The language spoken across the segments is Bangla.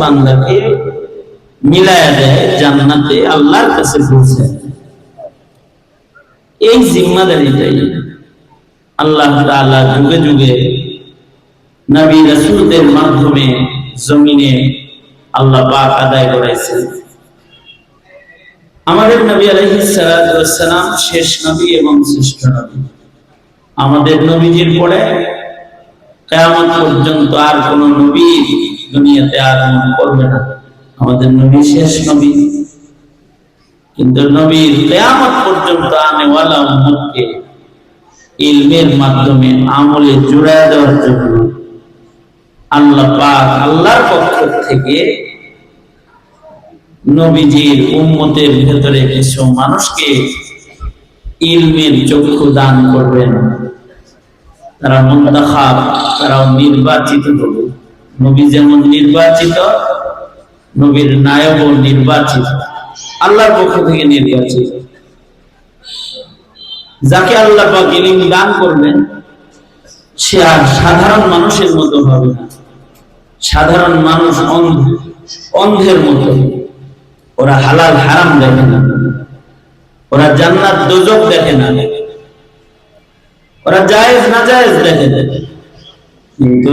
বান্দাকে মিলায়া দেয় জান্নাতে, আল্লাহর কাছে পৌঁছে এই জিম্মাদারিটাই আল্লাহ তাআলা যুগে যুগে নবী রাসূলদের মাধ্যমে জমিনে আল্লাহ পাক আদায় করাইছেন। আমাদের নবী আলাইহিস সালাতু সালাম শেষ নবী এবং শ্রেষ্ঠ নবী। আমাদের নবীজির পরে কেয়ামত পর্যন্ত আর কোন নবী দুনিয়াতে আগমন করবে না। আমাদের নবী শেষ নবী। কিন্তু নবীর কেয়ামত পর্যন্ত আনেওয়ালা উম্মতকে ইলমের মাধ্যমে আমলে জুড়ায় দেওয়ার জন্য আল্লাহ পাক আল্লাহর পক্ষ থেকে নবীজির উম্মতের ভেতরে কিছু মানুষকে ইলমের চক্ষু দান করবেন। তারা মুন্তাখাব, তারাও নির্বাচিত হবে। নবী যেমন নির্বাচিত, নবীর নায়কও নির্বাচিত। আল্লাহর পক্ষ থেকে নির্বাচিত। যাকে আল্লাহ পাক ইলম দান করবেন, সে আর সাধারণ মানুষের মতো হবে না। সাধারণ মানুষ অন্ধ, অন্ধের মতো। ওরা হালাল হারাম দেখে না। ওরা জান্নাত দোজক দেখে না। ওরা জায়েজ না জায়েজ দেখে কিন্তু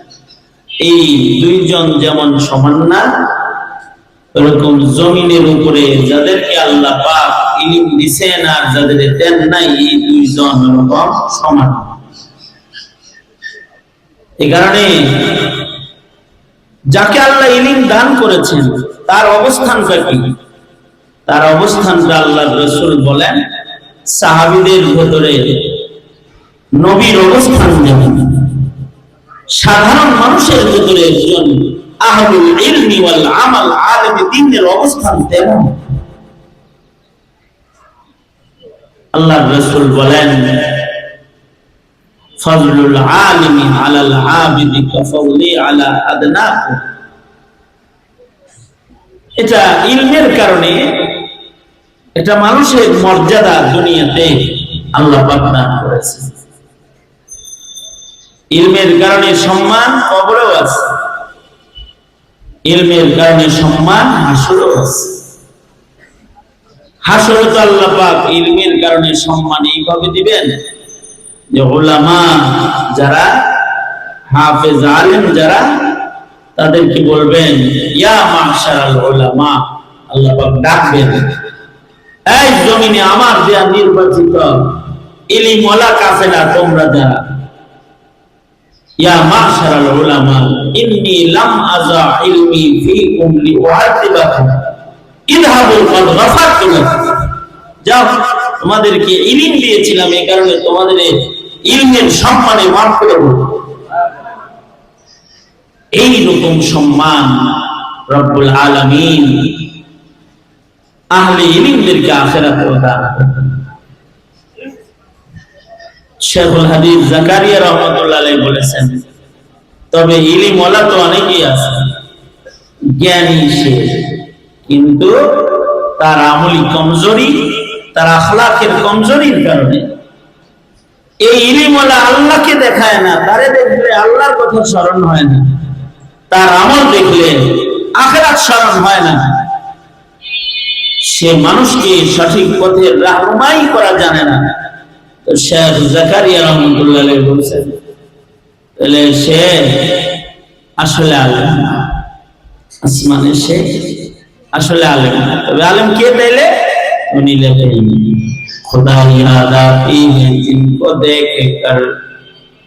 এই দুইজন যেমন সমান না, ওরকম জমিনের উপরে যাদেরকে আল্লাহ পাক ইলিম দিছেন আর যাদের দেন নাই, এই দুইজন ওরকম সমান। এ কারণে যাকে আল্লাহ ইলিম দান করেছেন, তার অবস্থানটা কি? তার অবস্থানটা আল্লাহ রসুল বলেন, সাহাবিদের ভেতরে নবীর অবস্থান যেমন। সাধারণ মানুষের ভেতরে একজন আহলুল ইলমি ওয়াল আমাল আলেম দ্বীনের অবস্থান তেমন। আল্লাহ রাসূল বলেন, ফজলুল আলিমি আলাল আবিদি কাফাউলি আলা এটা ইলমের কারণে এটা মানুষের মর্যাদা দুনিয়াতে আল্লাহ পাক দান করেছেন। ইলমের কারণে সম্মান কবরেও আছে। ইলমের কারণে সম্মান হাসরেও আছে। হাসরে তো আল্লাহ পাক ইলমের কারণে সম্মান এইভাবে দিবেন যে ওলামা যারা, হাফেজ আলেম যারা, তাদেরকে বলবেন, ইয়া মাশারাল ওলামা আল্লাহ পাক ডাকবেন, এই জমিনে আমার দেয়া নির্বাচিত ইলিমওয়ালা কাফেলা তোমরা যারা ইয়া তোমাদেরকে দিয়েছিলাম, এই কারণে তোমাদের সম্মানে মাফ করে দেব। এই রকম সম্মান রব্বুল আলামিন আহলে ইলমদেরকে আখিরাতে দান করবেন। শেখুল হাদিস জাকারিয়া রহমতুল্লাহ বলেছেন, তবে ইলিম ওয়ালা তো অনেকেই আছে, জ্ঞানী সে, কিন্তু তার আমলি কমজোরি, তার আখলাকের কমজোরির কারণে এই আল্লাহকে দেখায় না, তারে দেখলে আল্লাহর কথা স্মরণ হয় না, তার আমল দেখলে আখেরাত স্মরণ হয় না। সে মানুষকে সঠিক পথের রাহনুমাই করা জানে না। তো শেখ জাকারিয়া রহমতুল্লাহ বলছেন, তাহলে সে আসলে আলেম আসমানে সে আসলে আলেম তবে আলেম কে তাইলে? উনি লেখেন খোদা ইয়াদা ফিহি জিনকো দেখে কর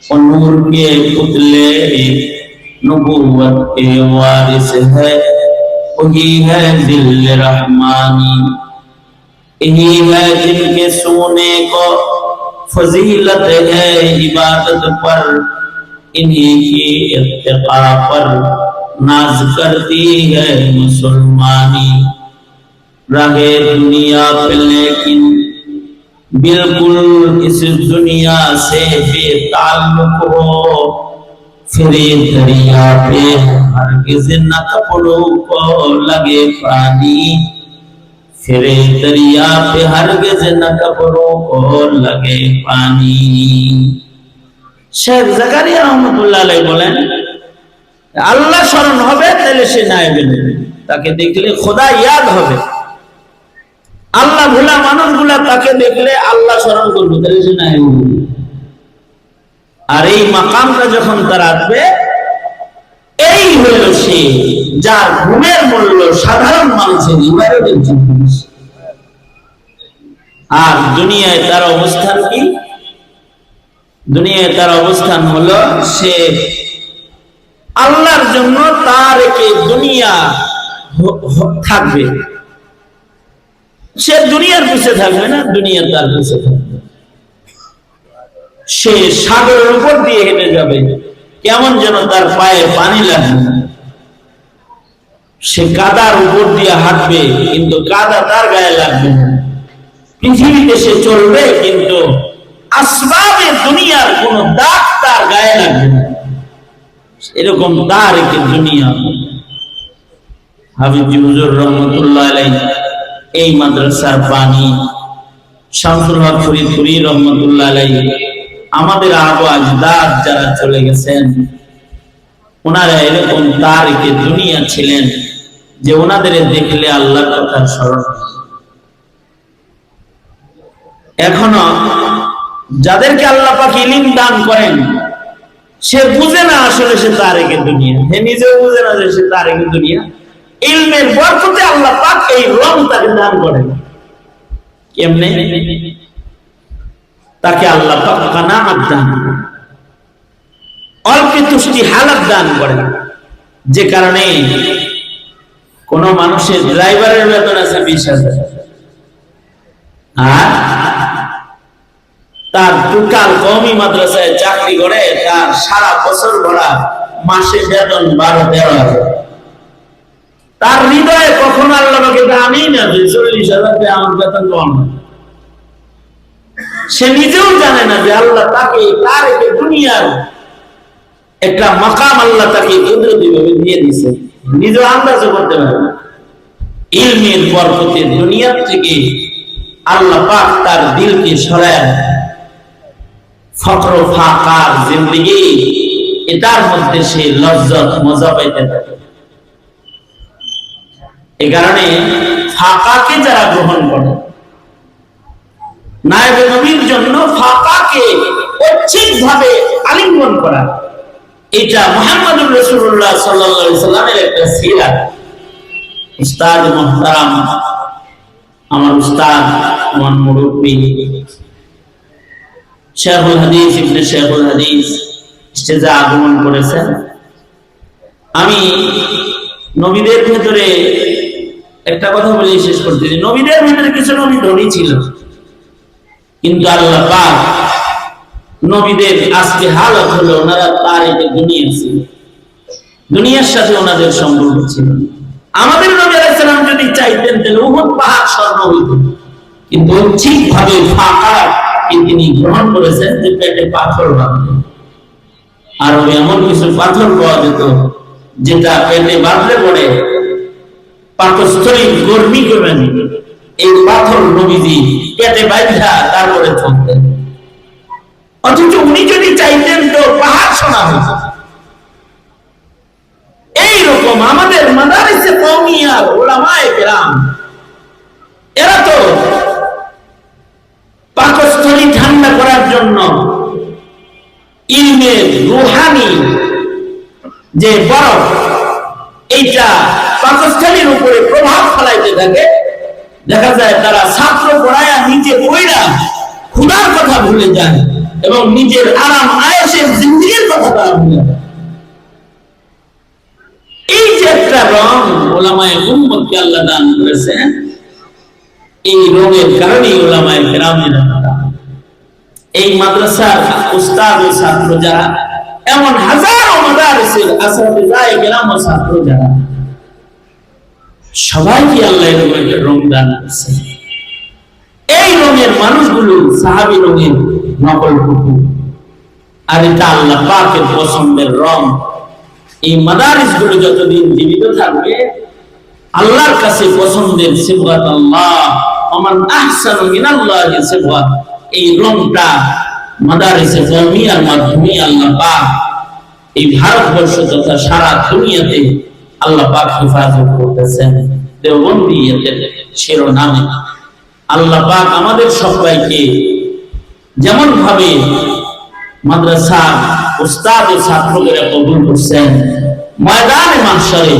অনুর কে পুতলে নবুয়ত फजीलत है इबादत पर, इन्हीं की इत्तिका पर नाज करती है मुसलमानी। रहे दुनिया पे लेकिन बिल्कुल इस दुनिया से बेताल्लुक हो, फिरे दरिया पे हरगिज न कपड़ों को लगे पानी। फिरे दरिया पे हरगिज न कपड़ों को लगे पानी শেখ জাকারিয়া রহমতুল্লাহ আলাই বলেন আল্লাহ স্মরণ হবে তাহলে সে নাইবে নেবে তাকে দেখলে খোদা ইয়াদ হবে আল্লাহ ভোলা মানুষগুলা তাকে দেখলে আল্লাহ স্মরণ করবে তাহলে সে নাইবে নেবে। আর এই মাকামটা যখন তার আসবে এই হইল সে যার ঘুমের মূল্য সাধারণ মানুষের ইবাদতের জন্য। আর দুনিয়ায় তার অবস্থান কি? দুনিয়ায় তার অবস্থান হলো সে আল্লাহর জন্য তার একে দুনিয়া থাকবে। সে দুনিয়ার পিছে থাকবে না, দুনিয়া তার পিছে থাকবে। সে সাগরের উপর দিয়ে হেঁটে যাবে। কেমন যেন তার পায়ে পানি লাগবে। সে কাদার উপর দিয়ে হাঁটবে, কিন্তু কাদা তার গায়ে লাগবে পৃথিবীতে সে চলবে, কিন্তু আসবাবে দুনিয়ার কোন দাগ তার গায়ে লাগবে না। এরকম তার একটি দুনিয়া। হাবিবজি হুজুর রহমতুল্লাহ এই মাদ্রাসার পানি শামসুল হক ফরিদপুরি রহমতুল্লাহ আমাদের আবু আজদাদ যারা চলে গেছেন ওনারা এরকম তার দুনিয়া ছিলেন, যে ওনাদের দেখলে আল্লাহর কথা স্মরণ এখনও যাদেরকে আল্লাহ পাক ইলিম দান করেন, সে বুঝে না আসলে সে তারেকের দুনিয়া। সে নিজেও বুঝে না যে সে তারেকের দুনিয়া। ইলমের বরকতে আল্লাহ পাক এই রং তাকে দান করেন। কেমনে? তাকে আল্লাহ পাক কানামাত দান করেন। অল্প তুষ্টি হালাত দান করেন। যে কারণে কোন মানুষের ড্রাইভারের বেতন আছে বিশ হাজার। আর তার টোটাল কমি মাদ্রাসায় চাকরি করে, তার সারা বছর ভরা মাসে বেতন বারো, তেরো হাজার। তার হৃদয়ে কখনো আল্লাহকে দামি না চল্লিশ হাজার আমার বেতন কম। সে নিজেও জানে না যে আল্লাহ তাকে, তার দুনিয়ার একটা মাকাম আল্লাহ তাকে কুদরতি ভাবে দিয়ে দিছে নিজেও আন্দাজও করতে পারে ইলমের বরকতে দুনিয়ার থেকে আল্লাহ পাক তার দিলকে সরায় ফকর ফাকার জিন্দগি এটার মধ্যে সে লজ্জত মজা পাইতে থাকে এ কারণে ফাঁকাকে যারা গ্রহণ করে, নায়বে নবীর জন্য ফাঁকাকে ঐচ্ছিক ভাবে আলিঙ্গন করা। এটা মোহাম্মদুর রসুল্লাহ সাল্লামের একটা সিরাত। উস্তাদ মোহতারাম, আমার উস্তাদ, আমার মুরব্বী। শেখুল হাদিস, ইবনে শেখুল হাদিস, স্টেজে আগমন করেছেন। আমি নবীদের ভেতরে একটা কথা বলে, শেষ করতেছি নবীদের ভেতরে কিছু নবী ধনী ছিল। কিন্তু আল্লাহ পাক নবীদের আজকে হালত হলো ওনারা তার এতে দুনিয়া ছিল দুনিয়ার সাথে ওনাদের সম্পর্ক ছিল। আমাদের নবী আলাইসালাম যদি চাইতেন, তাহলে উহুদ পাহাড় স্বর্ণ হইত। কিন্তু ঠিক ভাবে ফাঁকা তিনি গ্রহণ করেছেন যে পেটে পাথর বাঁধবে। আর ওই এমন কিছু পাথর পাওয়া যেত, যেটা পেটে বাঁধলে পড়ে পাকস্থলী গর্মি করে এই পাথর নবীজি পেটে বাইধা তারপরে চলতেন। অথচ উনি যদি চাইতেন তো পাহাড় শোনা হইত। এইরকম আমাদের মাদারিসে কওমিয়া ওলামায়ে কেরাম, এরা তো পাকস্থলী ঠান্ডা করার জন্য ইলমের রুহানি যে বরফ, এইটা পাকস্থলীর উপরে প্রভাব ফেলাইতে থাকে। দেখা যায় তারা ছাত্র পড়ায়া নিজে বইরা খুদার কথা ভুলে যায়। এবং নিজের আরাম আয়েসের জিন্দিগির কথা তারা ভুলে এই যে একটা রং ওলামায় উম্মতকে আল্লাহ দান করেছেন, এই রঙের কারণেই ওলামায় কেরামের এই মাদ্রাসার উস্তাদ ও ছাত্র যারা, এমন হাজারো মাদারিসের যায় গেলাম ও ছাত্র যারা, সবাইকে আল্লাহ একটা রং দান করছে এই রঙের মানুষগুলো সাহাবি রঙের নকল আর এটা আল্লাহ পাকের পছন্দের রং। এই মাদারিসগুলো যতদিন জীবিত থাকবে, আল্লাহর কাছে পছন্দের আল্লাহ। ওমান আহসানু এই রংটা মাদারিসে মাধ্যমে আল্লাহ পাক এই ভারতবর্ষ তথা সারা দুনিয়াতে আল্লাহ পাক হেফাজত করতেছেন। দেওবন্দি শিরোনামে। আল্লাহ পাক আমাদের সবাইকে যেমন ভাবে মাদ্রাসা উস্তাদ ও ছাত্রদের কবুল করছেন, ময়দানে মাসরে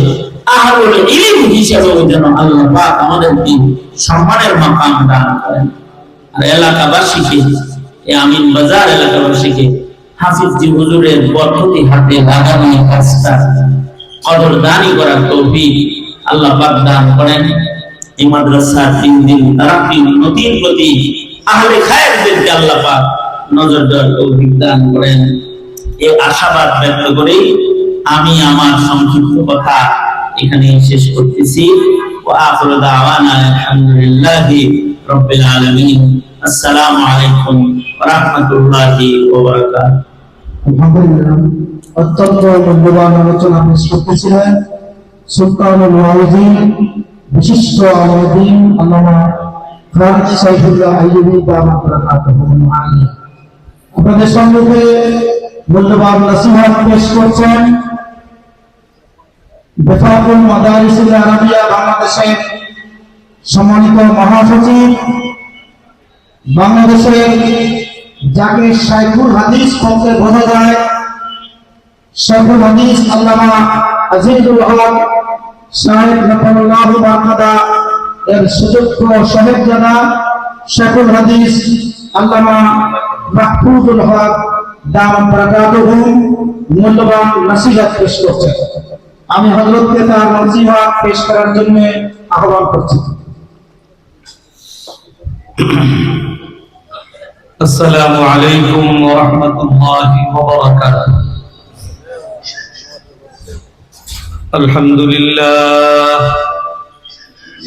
আহলুল ইলম হিসেবে যেন আল্লাহ পাক আমাদেরকে সম্মানের মাকাম দান করেন। আর এলাকাবাসীকে এই আমিন বাজার এলাকাবাসীকে হাফিজজি হুজুরের পদ্ধতি হাতে লাগানো কাজটা কদরদানি করার তৌফিক আল্লাহ পাক দান করেন। এই মাদ্রাসা দিন দিন তারাক্কি উন্নতির প্রতি আহলে খায়েরদেরকে আল্লাহ পাক নজর দেওয়ার তৌফিক দান করেন। এই আশাবাদ ব্যক্ত করেই আমি আমার সংক্ষিপ্ত কথা এখানে শেষ করতেছি। ওয়া আখিরু দাওয়ানা আলহামদুলিল্লাহি রাব্বিল আলামিন। আসসালামু আলাইকুম ওয়া রাহমাতুল্লাহি ওয়া বারাকাতুহু। আলহামদুলিল্লাহ, অত্যন্ত মূল্যবান আলোচনা পেশ করতেছিলেন সুলতানুল ওয়ালিদিন, বিশিষ্ট আলমদিন আল্লামা ফরাজ সাইফুল্লাহ আইয়ুবী দামাত রাকাতুহুল মুআলিয়া আপনাদের সম্মুখে মূল্যবান নসিহত পেশ করছেন, বেফাকুল মাদারিসুল আরাবিয়া বাংলাদেশের সম্মানিত মহাসচিব, বাংলাদেশের যাকে সাইফুল হাদিস বলতে বোঝা যায়, সাইফুল হাদিস আল্লামা আজিজুল হক সাহেব নফরুল্লাহ বাগদাদা এর সুযোগ্য শহেদ জানা শেখুল হাদিস আল্লামা মাহফুজুল হক দাম মূল্যবান নসিহত পেশ আমি হযরতকে তার নসিহত পেশ করার জন্য আহ্বান করছি। আসসালামু আলাইকুম ওয়া রাহমাতুল্লাহি ওয়া বারাকাতুহু। আলহামদুলিল্লাহ।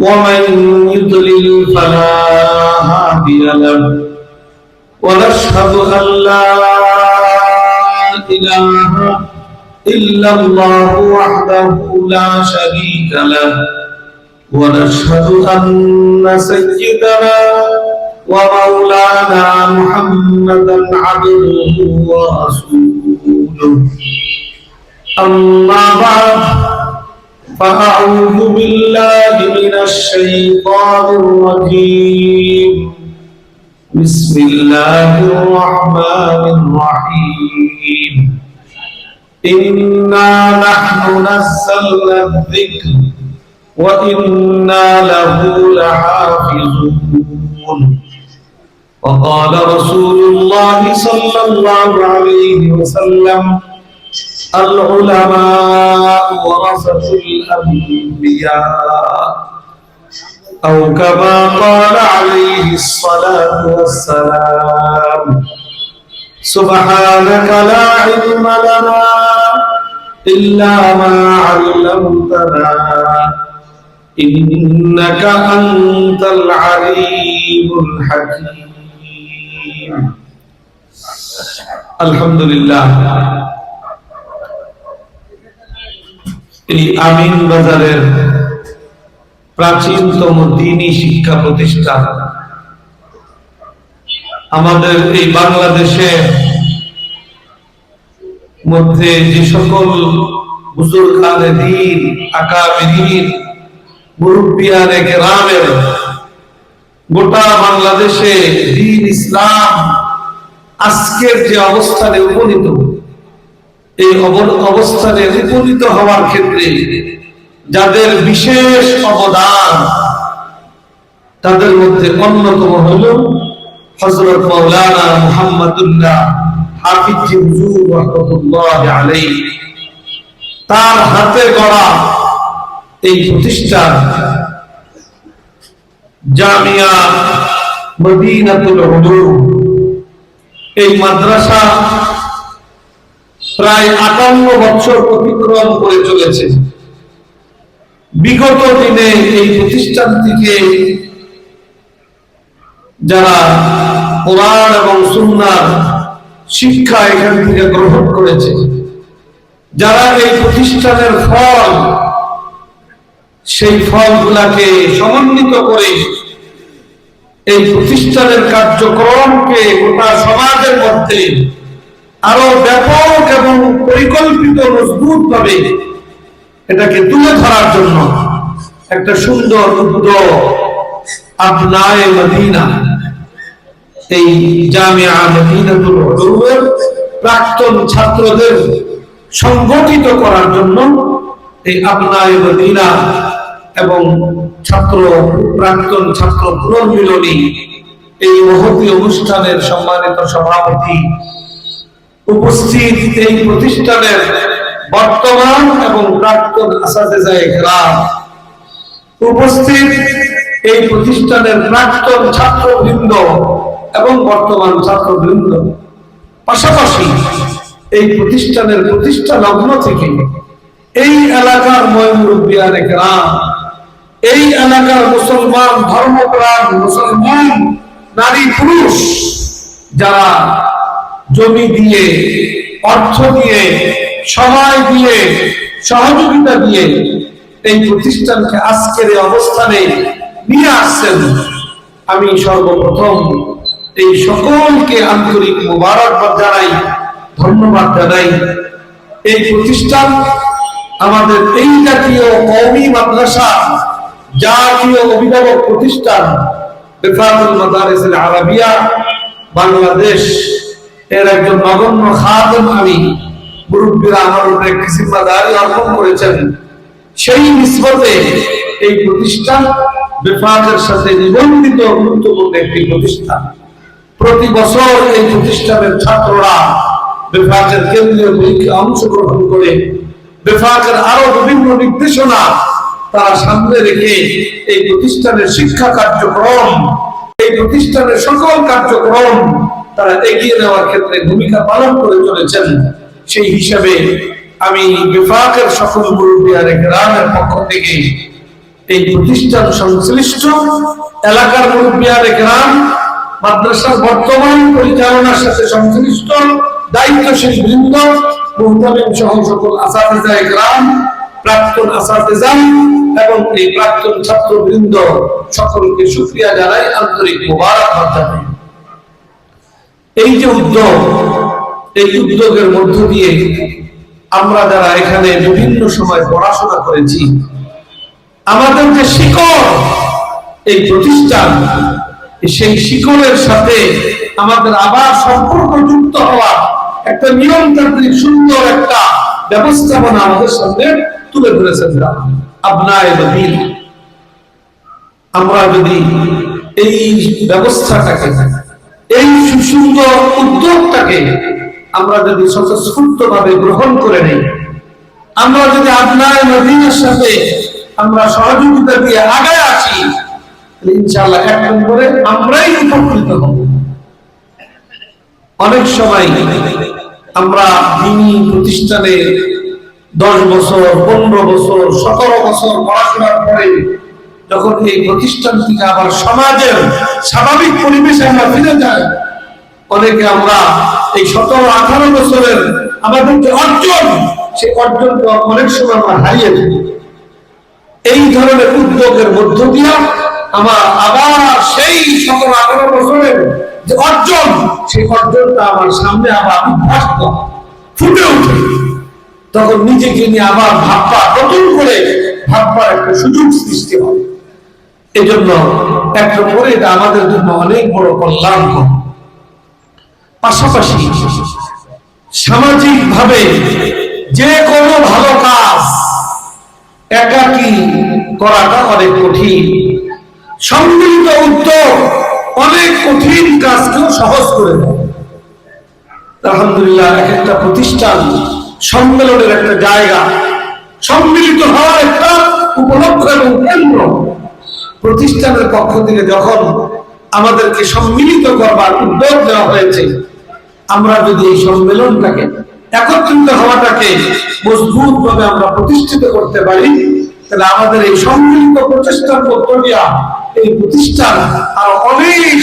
ومن يضلل فلا هادي له ونشهد أن لا إله إلا الله وحده لا شريك له ونشهد أن سيدنا ومولانا محمدا عبده ورسوله أما بعد فأعوذ بالله من الشيطان الرجيم بسم الله الرحمن الرحيم إنا نحن نزلنا الذكر وإنا له لحافظون وقال رسول الله صلى الله عليه وسلم العلماء ورثة الأنبياء أو كما قال عليه الصلاة والسلام سبحانك لا علم لنا إلا ما علمتنا إنك أنت العليم الحكيم. الحمد لله. এই আমিন বাজারের প্রাচীনতম দিনই শিক্ষা প্রতিষ্ঠান। আমাদের এই বাংলাদেশে মধ্যে যে সকল বুজুর্গানে দিন আকাবিরিন মুরব্বিয়ানে কেরামের গোটা বাংলাদেশে দিন ইসলাম আজকের যে অবস্থানে উপনীত এই অবস্থানে উপনীত হওয়ার ক্ষেত্রে যাদের বিশেষ অবদান, তাদের মধ্যে অন্যতম হল হজরত মৌলানা তার হাতে গড়া এই প্রতিষ্ঠান জামিয়া এই মাদ্রাসা প্রায় আটান্ন বছর অতিক্রম করে চলেছে। বিগত দিনে এই প্রতিষ্ঠান থেকে যারা এবং সুন্নার শিক্ষা এখান থেকে গ্রহণ করেছে, যারা এই প্রতিষ্ঠানের ফল, সেই ফলগুলাকে সমন্বিত করে এই প্রতিষ্ঠানের কার্যক্রমকে গোটা সমাজের মধ্যে আরও ব্যাপক এবং পরিকল্পিত মজবুত ভাবে এটাকে তুলে ধরার জন্য একটা সুন্দর আপনায় মদিনা, এই জামিয়া মদিনাতুল উলুমের প্রাক্তন ছাত্রদের সংগঠিত করার জন্য এই আপনায় মদিনা এবং ছাত্র, প্রাক্তন ছাত্র পুনর্মিলনী এই মহতি অনুষ্ঠানের সম্মানিত সভাপতি উপস্থিত এই প্রতিষ্ঠানের বর্তমান এবং প্রাক্তন আসাদেজা একরাম উপস্থিত এই প্রতিষ্ঠানের প্রাক্তন ছাত্রবৃন্দ এবং বর্তমান ছাত্রবৃন্দ। পাশাপাশি এই প্রতিষ্ঠানের প্রতিষ্ঠা লগ্ন থেকে এই এলাকার ময়মুরব্বিয়ান একরাম এই এলাকার মুসলমান ধর্মপ্রাণ মুসলমান নারী পুরুষ যারা জমি দিয়ে, অর্থ দিয়ে, সময় দিয়ে, সহযোগিতা দিয়ে এই প্রতিষ্ঠানকে আজকের অবস্থানে নিয়ে আসছেন আমি সর্বপ্রথম এই সকলকে আন্তরিক মোবারকবাদ জানাই, ধন্যবাদ জানাই। এই প্রতিষ্ঠান আমাদের এই জাতীয় কওমি মাদ্রাসা, জাতীয় অভিভাবক প্রতিষ্ঠান বেফাতুল মাদারিস আল আরাবিয়া, বাংলাদেশ এর একজন নগণ্য খাদেম আমি মুরব্বীরা আমার উপরে একটি জিম্মাদারি অর্পণ করেছেন। সেই নিসবতে এই প্রতিষ্ঠান বেফাকের সাথে নিবন্ধিত গুরুত্বপূর্ণ একটি প্রতিষ্ঠান। প্রতি বছর এই প্রতিষ্ঠানের ছাত্ররা বেফাকের কেন্দ্রীয় পরীক্ষা অংশগ্রহণ করে বেফাকের আরও বিভিন্ন নির্দেশনা তারা সামনে রেখে এই প্রতিষ্ঠানের শিক্ষা কার্যক্রম, এই প্রতিষ্ঠানের সকল কার্যক্রম তারা এগিয়ে নেওয়ার ক্ষেত্রে ভূমিকা পালন করে চলেছেন। সেই হিসাবে আমি বিফাকের সকল গ্রামের পক্ষ থেকে এই প্রতিষ্ঠান সংশ্লিষ্ট এলাকার মুরব্বিয়ার গ্রাম মাদ্রাসার বর্তমান পরিচালনার সাথে সংশ্লিষ্ট দায়িত্বশীল বৃন্দ, মুহতামিম সহ সকল আসাদিজা গ্রাম প্রাক্তন আসাদিজা এবং এই প্রাক্তন ছাত্রবৃন্দ সকলকে সুক্রিয়া জানাই আন্তরিক মোবারকবাদ জানাই। এই যে উদ্যোগ, এই উদ্যোগের মধ্য দিয়ে আমরা যারা এখানে বিভিন্ন সময় পড়াশোনা করেছি, আমাদের যে শিকড়, এই প্রতিষ্ঠান, সেই শিকড়ের সাথে আমাদের আবার সম্পর্ক যুক্ত হওয়া একটা নিয়মতান্ত্রিক সুন্দর একটা ব্যবস্থাপনা আমাদের সামনে তুলে ধরেছেন নবীন আমরা যদি এই ব্যবস্থাটাকে এই সুন্দর উদ্যোগটাকে আমরা যদি স্বতঃস্ফূর্ত ভাবে গ্রহণ করে নেই, আমরা যদি আপনার নদীনের সাথে আমরা সহযোগিতা দিয়ে আগায় এক নম্বরে আমরাই উপকৃত হব। অনেক সময় আমরা দিনী প্রতিষ্ঠানে দশ বছর, পনেরো বছর, সতেরো বছর পড়াশোনার পরে যখন এই প্রতিষ্ঠান থেকে আবার সমাজের স্বাভাবিক পরিবেশে আমরা ফিরে যাই অনেকে আমরা এই সতেরো আঠারো বছরের আমাদের অর্জন সেই অর্জনটা অনেক সময় আমরা হারিয়ে ফেলি। এই ধরনের উদ্যোগের মধ্য দিয়া আমার আবার সেই সতেরো আঠারো বছরের যে অর্জন সেই অর্জনটা আমার সামনে আবার হয়, ফুটে উঠে তখন নিজেকে নিয়ে আবার ভাববা নতুন করে ভাববার একটা সুযোগ সৃষ্টি হয়। এই জন্য এক নম্বরে এটা আমাদের জন্য অনেক বড় কল্যাণ পাশাপাশি সামাজিক ভাবে যে কোনো ভালো কাজ একাকী করাটা অনেক কঠিন। সম্মিলিত উদ্যোগ অনেক কঠিন কাজকেও সহজ করে দেয়। আলহামদুলিল্লাহ এক একটা প্রতিষ্ঠান সম্মেলনের একটা জায়গা সম্মিলিত হওয়ার একটা উপলক্ষ এবং কেন্দ্র প্রতিষ্ঠানের পক্ষ থেকে যখন আমাদেরকে সম্মিলিত করবার উদ্যোগ দেওয়া হয়েছে, আমরা যদি এই সম্মেলনটাকে একত্রিত হওয়াটাকে মজবুত ভাবে আমরা প্রতিষ্ঠিত করতে পারি, তাহলে আমাদের এই সম্মিলিত প্রচেষ্টার মধ্য দিয়া এই প্রতিষ্ঠান আর অনেক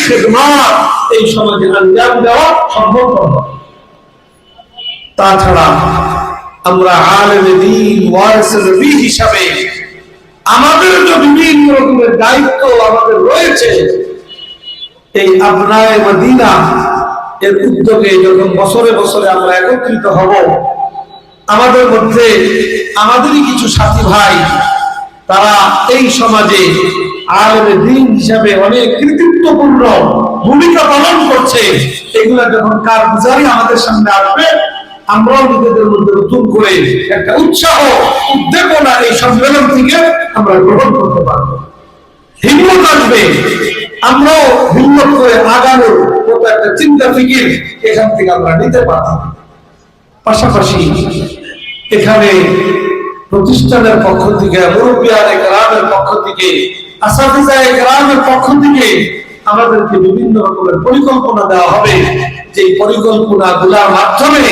এই সমাজে আঞ্জাম দেওয়া সম্ভব তাছাড়া আমরা হিসাবে আমাদের যে বিভিন্ন রকমের দায়িত্ব আমাদের রয়েছে, এই আপনায় মদিনা, এর উদ্যোগে যখন বছরে বছরে আমরা একত্রিত হব, আমাদের মধ্যে আমাদেরই কিছু সাথী ভাই, তারা এই সমাজে আলেমে দিন হিসাবে অনেক কৃতিত্বপূর্ণ ভূমিকা পালন করছে। এগুলা যখন কারগুজারি আমাদের সামনে আসবে আমরাও নিজেদের মধ্যে নতুন করে একটা উৎসাহ, উদ্দীপনা এই সম্মেলন থেকে আমরা গ্রহণ করতে পারব। হিম্মত আসবে। আমরাও হিম্মত করে আগানোর একটা চিন্তা ফিকির এখান থেকে আমরা নিতে পারব। পাশাপাশি এখানে প্রতিষ্ঠানের পক্ষ থেকে মুরব্বিয়ান গ্রামের পক্ষ থেকে আসাদিজা গ্রামের পক্ষ থেকে আমাদেরকে বিভিন্ন রকমের পরিকল্পনা দেওয়া হবে। যে পরিকল্পনা গুলার মাধ্যমে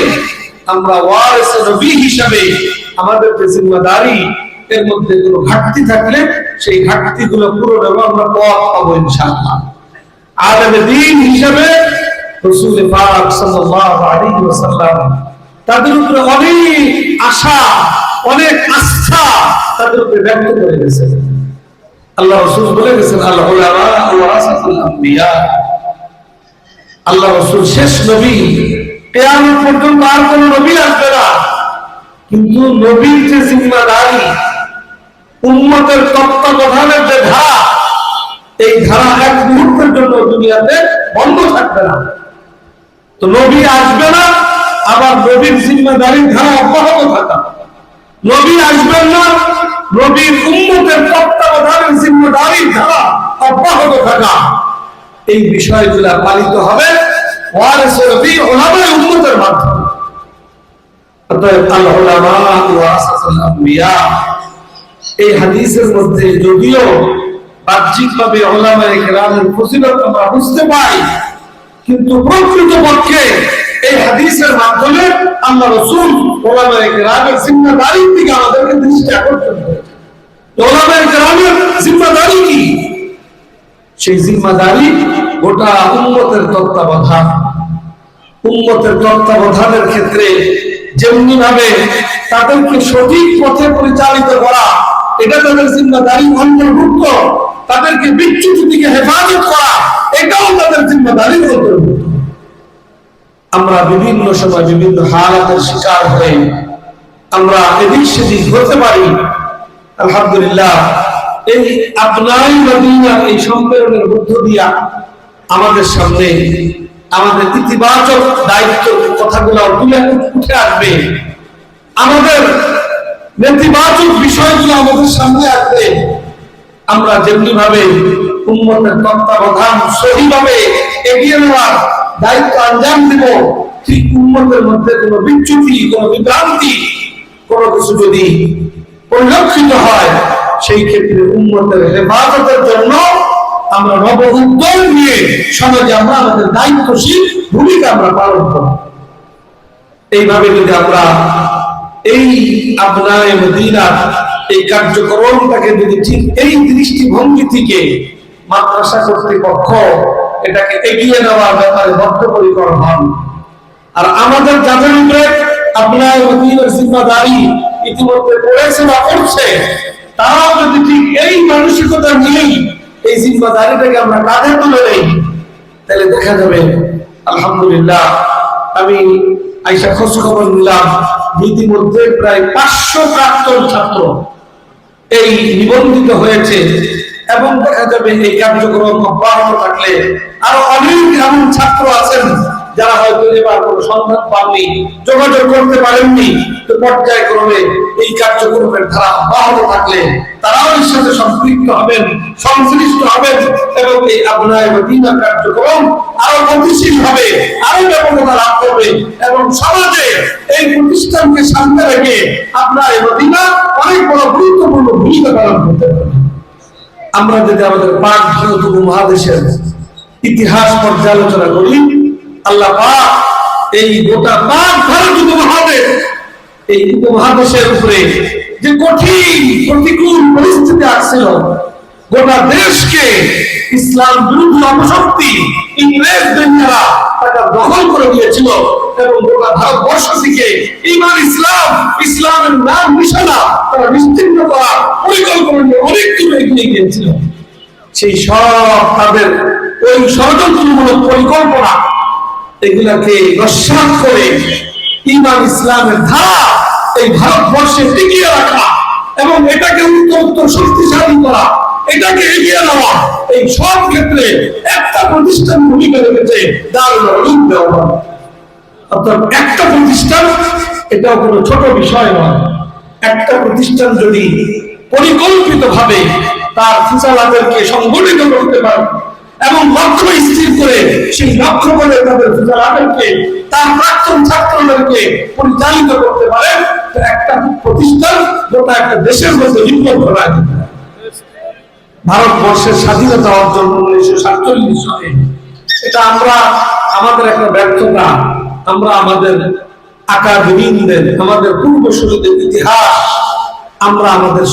আমরা ওয়ারিস নবী হিসাবে আমাদের যে জিম্মাদারি, এর মধ্যে কোনো ঘাটতি থাকলে সেই ঘাটতি গুলো পূরণ আমরা পথ পাবো ইনশাআল্লাহ। আলেমে দিন হিসাবে রসুল পাক সাল্লাল্লাহু আলাইহি ওয়াসাল্লাম তাদের উপরে অনেক আশা, অনেক আস্থা তাদের উপরে ব্যক্ত করে গেছেন আল্লাহ রসুল বলে গেছেন আল্লাহ আম্বিয়া। আল্লাহ রসুল শেষ নবী কেয়ামত পর্যন্ত আর কোন নবী আসবে না। কিন্তু নবীর যে জিম্মাদারি, উম্মতের তত্ত্বাবধানের যে ধারা, এই ধারা এক মুহূর্তের জন্য দুনিয়াতে বন্ধ থাকবে না। তো নবী আসবে না, আবার নবীর জিম্মাদারির ধারা অব্যাহত থাকা। নবী আসবেন না, নবীর তত্ত্বাবধানের জিম্মাদারির ধারা অব্যাহত থাকা। এই বিষয়গুলা পালিত হবে ওয়ারিসে নবী ওলামায়ে উম্মতের মাধ্যমে অতএব আল উলামা ওয়ারাসাতুল আম্বিয়া এই হাদিসের মধ্যে যদিও বাহ্যিকভাবে ওলামায়ে কেরামের ফজিলত আমরা বুঝতে পাই কিন্তু প্রকৃত এই হাদিসের মাধ্যমে আল্লাহ রসুল ওলামায়ে কেরামের দিকে আমাদেরকে দৃষ্টি আকর্ষণ করেছে ওলামায়ে কি সেই জিম্মাদারি গোটা উম্মতের তত্ত্বাবধান। উম্মতের তত্ত্বাবধানের ক্ষেত্রে যেমনি ভাবে তাদেরকে সঠিক পথে পরিচালিত করা, এটা তাদের অন্তর্ভুক্ত তাদেরকে বিচ্যুতি থেকে হেফাজত করা, এটাও তাদের অন্তর্ভুক্ত আমরা বিভিন্ন সময় বিভিন্ন হালাতের শিকার হয়ে আমরা এদিক সেদিক হতে পারি। আলহামদুলিল্লাহ, এই আপনাই মদিনা এই সম্মেলনের মধ্য দিয়া আমাদের সামনে আমাদের ইতিবাচক দায়িত্ব কথাগুলো তুলে উঠে আসবে। আমাদের নেতিবাচক বিষয়গুলো আমাদের সামনে আসবে। আমরা যেমনি ভাবে উন্মতের তত্ত্বাবধান সহিভাবে এগিয়ে নেওয়ার দায়িত্ব আঞ্জাম দিব, ঠিক উন্মতের মধ্যে কোনো বিচ্যুতি, কোনো বিভ্রান্তি, কোনো কিছু যদি পরিলক্ষিত হয়, সেই ক্ষেত্রে উন্মতের হেফাজতের জন্য আমরা নব উদ্যোগ নিয়ে সমাজে আমরা আমাদের দায়িত্বশীল ভূমিকা আমরা পালন করব। এইভাবে যদি আমরা এই আপনার মদিনার এই কার্যক্রমটাকে যদি ঠিক এই দৃষ্টিভঙ্গি থেকে মাদ্রাসা কর্তৃপক্ষ এটাকে এগিয়ে নেওয়ার ব্যাপারে বদ্ধপরিকর হন। আর আমাদের যাদের উপরে আপনার মদিনার জিম্মাদারি ইতিমধ্যে পড়েছে বা করছে, তারাও যদি ঠিক এই মানসিকতা নিয়েই এই জিম্মাদারিটাকে আমরা কাঁধে তুলে নেই। তাহলে দেখা যাবে, আলহামদুলিল্লাহ, আমি আইসা খোঁজ খবর নিলাম, ইতিমধ্যে প্রায় পাঁচশো প্রাক্তন ছাত্র এই নিবন্ধিত হয়েছে এবং দেখা যাবে এই কার্যক্রম অব্যাহত থাকলে আরও অনেক এমন ছাত্র আছেন। যারা হয়তো এবার কোনো সন্ধান পাননি, যোগাযোগ করতে পারেননি, তো পর্যায়ক্রমে এই কার্যক্রমের ধারা অব্যাহত থাকলে তারাও এর সাথে সম্পৃক্ত হবেন, সংশ্লিষ্ট হবেন এবং এই আপনার মদিনা কার্যক্রম আরও গতিশীল হবে, আরও ব্যাপকতা লাভ করবে এবং সমাজে এই প্রতিষ্ঠানকে সামনে রেখে আপনার এই মদিনা অনেক বড় গুরুত্বপূর্ণ ভূমিকা পালন করতে পারবে। আমরা যদি আমাদের পাক ভারত উপমহাদেশের ইতিহাস পর্যালোচনা করি আল্লাহ এই গোটা পাক ভারত এই উপমহাদেশের উপরে যে কঠিন প্রতিকূল পরিস্থিতি আসছিল, গোটা দেশকে ইসলাম অপশক্তি ইংরেজ দখল করে দিয়েছিল এবং গোটা ইমান ইসলাম, ইসলামের নাম নিশানা তারা বিস্তীর্ণ পরিকল্পনা নিয়ে অনেক দূর এগিয়ে গিয়েছিল। সেই সব তাদের ওই ষড়যন্ত্রমূলক পরিকল্পনা এগুলাকে নস্বাত করে ইমান ইসলামের ধারা এই ভারতবর্ষে টিকিয়ে রাখা এবং এটাকে উত্তর শক্তিশালী করা, এটাকে এগিয়ে নেওয়া, এই সব ক্ষেত্রে একটা প্রতিষ্ঠান ভূমিকা রেখেছে দেওয়া অর্থাৎ একটা প্রতিষ্ঠান, এটাও কোনো ছোট বিষয় নয়। একটা প্রতিষ্ঠান যদি পরিকল্পিত ভাবে তার ফুসালাদেরকে সংগঠিত করতে পারে এবং লক্ষ্য স্থির করে সেই লক্ষ্য করে তাদের তার প্রাক্তন ছাত্রদেরকে পরিচালিত করতে পারে। একটা প্রতিষ্ঠান গোটা একটা দেশের মধ্যে বিপ্লব ভারতবর্ষের স্বাধীনতা অর্জন উনিশশো সাতচল্লিশ সালে। এটা আমরা, আমাদের একটা ব্যর্থতা, আমরা আমাদের আকাদেমিনদের আমাদের পূর্বসূরীদের ইতিহাস, আমরা আমাদের